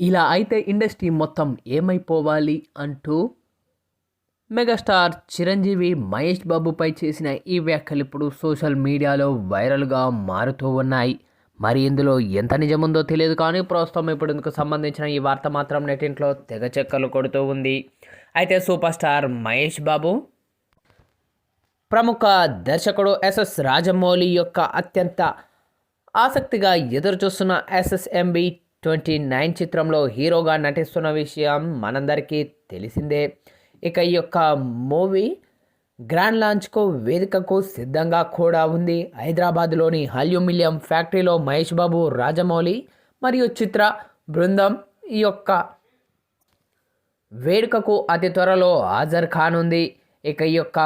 ఇలా అయితే ఇండస్ట్రీ మొత్తం ఏమైపోవాలి అంటూ మెగాస్టార్ చిరంజీవి మహేష్ బాబుపై చేసిన ఈ వ్యాఖ్యలు ఇప్పుడు సోషల్ మీడియాలో వైరల్గా మారుతూ ఉన్నాయి. మరి ఇందులో ఎంత నిజముందో తెలియదు కానీ ప్రస్తుతం ఇప్పుడు ఇందుకు సంబంధించిన ఈ వార్త మాత్రం నెటింట్లో తెగ చెక్కలు కొడుతూ ఉంది. అయితే సూపర్ స్టార్ మహేష్ బాబు ప్రముఖ దర్శకుడు ఎస్ఎస్ రాజమౌళి యొక్క అత్యంత ఆసక్తిగా ఎదురుచూస్తున్న ఎస్ఎస్ఎంబి ట్వంటీ నైన్ చిత్రంలో హీరోగా నటిస్తున్న విషయం మనందరికీ తెలిసిందే. ఇక ఈ యొక్క మూవీ గ్రాండ్ లాంచ్కు వేదికకు సిద్ధంగా కూడా ఉంది. హైదరాబాద్లోని హల్యూమిలియం ఫ్యాక్టరీలో మహేష్ బాబు రాజమౌళి మరియు చిత్ర బృందం ఈ యొక్క వేడుకకు అతి త్వరలో హాజరు కానుంది. ఇక ఈ యొక్క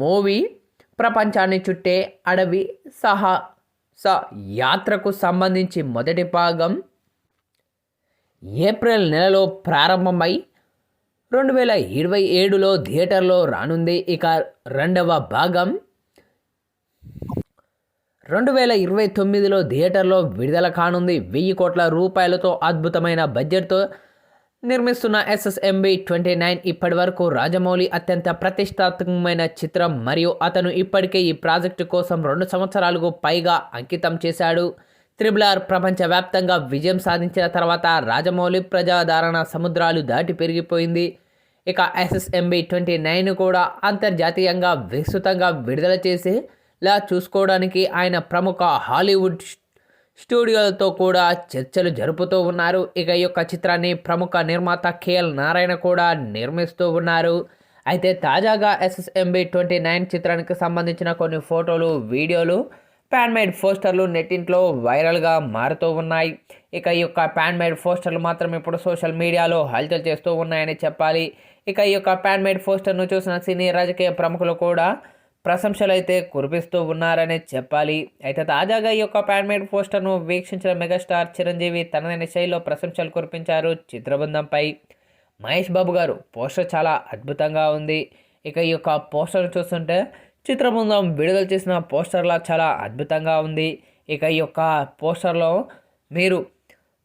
మూవీ ప్రపంచాన్ని చుట్టే అడవి సహా స యాత్రకు సంబంధించి మొదటి భాగం ఏప్రిల్ నెలలో ప్రారంభమై రెండు వేల ఇరవై ఏడులో థియేటర్లో రానుంది ఇక రెండవ భాగం. రెండు వేల ఇరవై తొమ్మిదిలో థియేటర్లో విడుదల కానుంది. వెయ్యి కోట్ల రూపాయలతో అద్భుతమైన బడ్జెట్తో నిర్మిస్తున్న ఎస్ఎస్ఎంబి ట్వంటీ నైన్ ఇప్పటి వరకు రాజమౌళి అత్యంత ప్రతిష్టాత్మకమైన చిత్రం మరియు అతను ఇప్పటికే ఈ ప్రాజెక్టు కోసం రెండు సంవత్సరాలకు పైగా అంకితం చేశాడు. త్రిబుల్ ఆర్ ప్రపంచవ్యాప్తంగా విజయం సాధించిన తర్వాత రాజమౌళి ప్రజాదరణ సముద్రాలు దాటి పెరిగిపోయింది. ఇక ఎస్ఎస్ఎంబి ట్వంటీ నైన్ కూడా అంతర్జాతీయంగా విస్తృతంగా విడుదల చేసేలా చూసుకోవడానికి ఆయన ప్రముఖ హాలీవుడ్ స్టూడియోలతో కూడా చర్చలు జరుపుతూ ఉన్నారు. ఇక ఈ యొక్క చిత్రాన్ని ప్రముఖ నిర్మాత కేఎల్ నారాయణ కూడా నిర్మిస్తూ ఉన్నారు. అయితే తాజాగా ఎస్ఎస్ఎంబి ట్వంటీ నైన్ చిత్రానికి సంబంధించిన కొన్ని ఫోటోలు వీడియోలు ప్యాన్ మేడ్ పోస్టర్లు నెట్టింట్లో వైరల్గా మారుతూ ఉన్నాయి. ఇక ఈ యొక్క ప్యాన్ మేడ్ పోస్టర్లు మాత్రం ఇప్పుడు సోషల్ మీడియాలో హల్చల్ చేస్తూ ఉన్నాయని చెప్పాలి. ఇక ఈ యొక్క ప్యాన్ మేడ్ పోస్టర్ను చూసిన సినీ రాజకీయ ప్రముఖులు కూడా ప్రశంసలు అయితే కురిపిస్తూ ఉన్నారని చెప్పాలి. అయితే తాజాగా ఈ యొక్క ప్యాన్మేడ్ పోస్టర్ను వీక్షించిన మెగాస్టార్ చిరంజీవి తనదైన శైలిలో ప్రశంసలు కురిపించారు చిత్రబృందంపై. మహేష్ బాబు గారు పోస్టర్ చాలా అద్భుతంగా ఉంది. ఇక ఈ యొక్క పోస్టర్ చూస్తుంటే చిత్రబృందం విడుదల చేసిన పోస్టర్లా చాలా అద్భుతంగా ఉంది. ఇక ఈ యొక్క పోస్టర్లో మీరు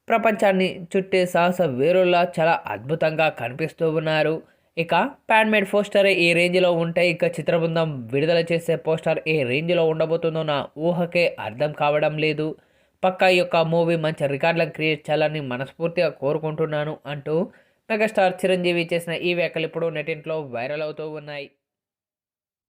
ప్రపంచాన్ని చుట్టే సాహస వీరుల్లా చాలా అద్భుతంగా కనిపిస్తూ ఉన్నారు. ఇక ప్యాన్మేడ్ పోస్టర్ ఏ రేంజ్లో ఉంటే ఇక చిత్రబృందం విడుదల చేసే పోస్టర్ ఏ రేంజ్లో ఉండబోతుందో నా ఊహకే అర్థం కావడం లేదు. పక్క ఈ యొక్క మూవీ మంచి రికార్డులను క్రియేట్ చేయాలని మనస్ఫూర్తిగా కోరుకుంటున్నాను అంటూ మెగాస్టార్ చిరంజీవి చేసిన ఈ వ్యాఖ్యలు ఇప్పుడు నెటింట్లో వైరల్ అవుతూ ఉన్నాయి.